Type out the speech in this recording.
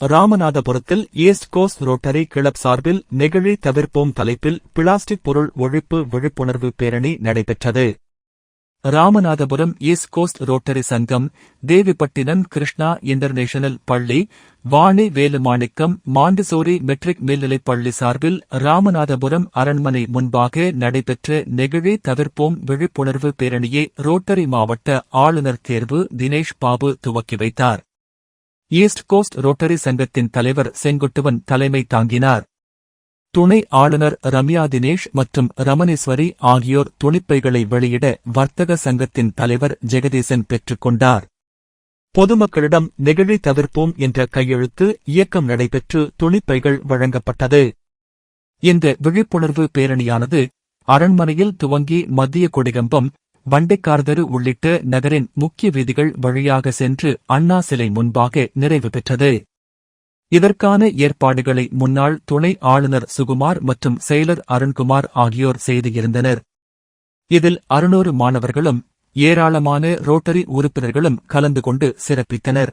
ராமநாதபுரத்தில் east cost rotary club சார்பில் நெகிழி தவிர்ப்போம் தலைப்பில் பிளாஸ்டிக் பொருள் ஒழிப்பு விழிப்புணர்வு பேரணி நடைபெற்றது. ராமநாதபுரம் ஈஸ்ட் கோஸ்ட் ரோட்டரி சங்கம் தேவிப்பட்டினம் கிருஷ்ணா இன்டர்நேஷனல் பள்ளி வாணி வேலுமாணிக்கம் மாண்டிசோரி மெட்ரிக் மேல்நிலைப் பள்ளி சார்பில் ராமநாதபுரம் அரண்மனை முன்பாக நடைபெற்ற நெகிழி தவிர்ப்போம் விழிப்புணர்வு பேரணியை ரோட்டரி மாவட்ட ஆளுநர் தேர்வு தினேஷ் பாபு துவக்கி வைத்தார். ஈஸ்ட் கோஸ்ட் ரோட்டரி சங்கத்தின் தலைவர் செங்குட்டுவன் தலைமை தாங்கினார் துணை ஆளுநர் ரம்யா தினேஷ் மற்றும் ரமணேஸ்வரி ஆகியோர் துணிப்பைகளை வெளியிட வர்த்தக சங்கத்தின் தலைவர் ஜெகதீசன் பெற்றுக்கொண்டார் பொதுமக்களிடம் நெகிழி தவிர்ப்போம் என்ற கையெழுத்து இயக்கம் நடைபெற்று துணிப்பைகள் வழங்கப்பட்டது இந்த விழிப்புணர்வு பேரணியானது அரண்மனையில் துவங்கி மத்திய கொடிகம்பம் வண்டிக்கார்தரு உள்ளிட்ட நகரின் முக்கிய வீதிகள் வழியாக சென்று அண்ணா சிலை முன்பாக நிறைவு பெற்றது. இதற்கான ஏற்பாடுகளை முன்னாள் துணை ஆளுநர் சுகுமார் மற்றும் செயலர் அருண்குமார் ஆகியோர் செய்திருந்தனர் இதில் அறுநூறு மாணவர்களும் ஏராளமான ரோட்டரி உறுப்பினர்களும் கலந்து கொண்டு சிறப்பித்தனர்.